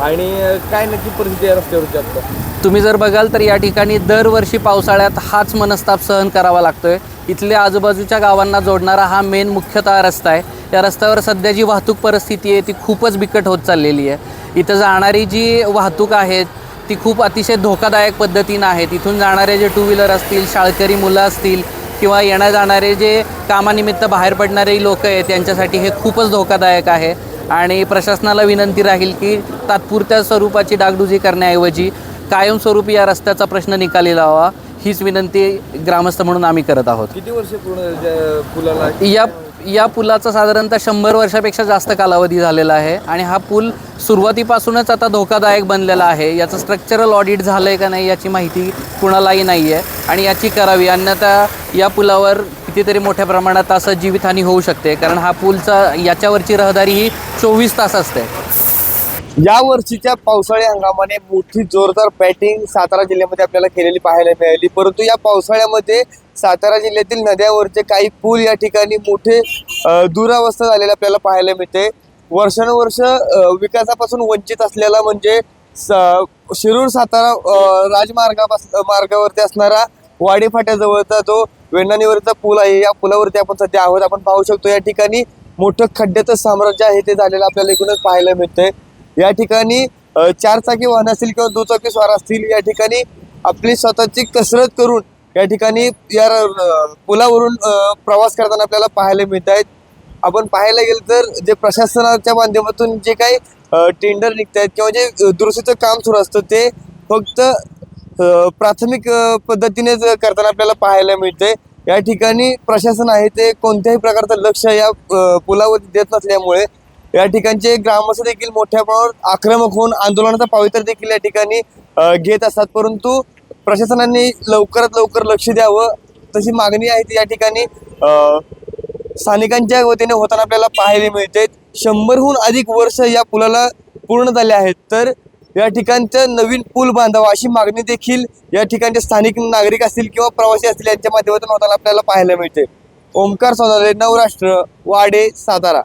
आणि काय नक्की परिस्थिती आहे रस्त्यावरची आता? तुम्ही जर बघाल तर या ठिकाणी दरवर्षी पावसाळ्यात हाच मनस्ताप सहन करावा लागतोय. इथल्या आजूबाजूच्या गावांना जोडणारा हा मेन मुख्यतः रस्ता आहे. या रस्त्यावर सध्या जी वाहतूक परिस्थिती आहे ती खूपच बिकट होत चाललेली आहे. इथं जाणारी जी वाहतूक आहे ती खूप अतिशय धोकादायक पद्धतीनं आहे. तिथून जाणारे जे टू व्हीलर असतील शाळकरी मुलं असतील किंवा येण्या जाणारे जे कामानिमित्त बाहेर पडणारे लोक आहेत त्यांच्यासाठी हे खूपच धोकादायक आहे. आणि प्रशासनाला विनंती राहील की तात्पुरत्या स्वरूपाची डागडुजी करण्याऐवजी कायमस्वरूपी या रस्त्याचा प्रश्न निकाली लावा. हीच विनंती ग्रामस्थ म्हणून आम्ही करत आहोत. किती वर्ष पूर्ण पुलाला या या पुलाचा साधारणतः शंभर वर्षापेक्षा जास्त कालावधी झालेला आहे आणि हा पूल सुरुवातीपासूनच आता धोकादायक बनलेला आहे. याचं स्ट्रक्चरल ऑडिट झालं आहे का नाही याची माहिती कुणालाही नाही आहे आणि याची करावी अन्यथा या पुलावर कितीतरी मोठ्या प्रमाणात असं जीवितहानी होऊ शकते. कारण हा पूलचा याच्यावरची रहदारी ही चोवीस तास असते. या वर्षीच्या पावसाळी हंगामाने मोठी जोरदार बॅटिंग सातारा जिल्ह्यामध्ये आपल्याला केलेली पाहायला मिळाली. परंतु या पावसाळ्यामध्ये सातारा जिल्ह्यातील नद्यावरचे काही पूल या ठिकाणी मोठे दुरावस्था झालेले आपल्याला पाहायला मिळते. वर्षानुवर्ष विकासापासून वंचित असलेला म्हणजे स- शिरूर सातारा राजमार्गापास मार्गावरती असणारा वाडी फाट्याजवळचा जो वेण्णानीवरचा पूल आहे या पुलावरती आपण सध्या आहोत. आपण पाहू शकतो या ठिकाणी मोठं खड्ड्याचं साम्राज्य आहे ते झालेलं आपल्याला एकूणच पाहायला मिळतंय. या ठिकाणी चारचाकी वाहन असतील किंवा दुचाकी स्वार असतील या ठिकाणी आपली स्वतःची कसरत करून या ठिकाणी या पुलावरून प्रवास करताना आपल्याला पाहायला मिळत आहेत. आपण पाहायला गेलं तर जे प्रशासनाच्या माध्यमातून जे काही टेंडर निघत आहेत किंवा जे दुरुस्तीचं काम सुरू असतं ते फक्त प्राथमिक पद्धतीने पद्धतीनेच करताना आपल्याला पाहायला मिळते या ठिकाणी प्रशासन आहे ते कोणत्याही प्रकारचं लक्ष या पुलावर पुलावरती देत नसल्यामुळे या ठिकाणचे ग्रामस्थ देखील मोठ्या प्रमाणावर आक्रमक होऊन आंदोलनाचा पावित्र्य देखील या ठिकाणी घेत असतात. परंतु प्रशासनाने लवकरात लवकर लक्ष द्यावं. तशी मागणी आहे ती या ठिकाणी स्थानिकांच्या वतीने होताना आपल्याला पाहायला मिळते. शंभरहून अधिक वर्ष या पुलाला पूर्ण झाले आहेत. तर या ठिकाणचं नवीन पूल बांधावा अशी मागणी देखील या ठिकाणचे स्थानिक नागरिक असतील किंवा प्रवासी असतील यांच्या माध्यमातून होताना आपल्याला पाहायला मिळते. ओमकार सोनाले नवराष्ट्र वाडे सातारा.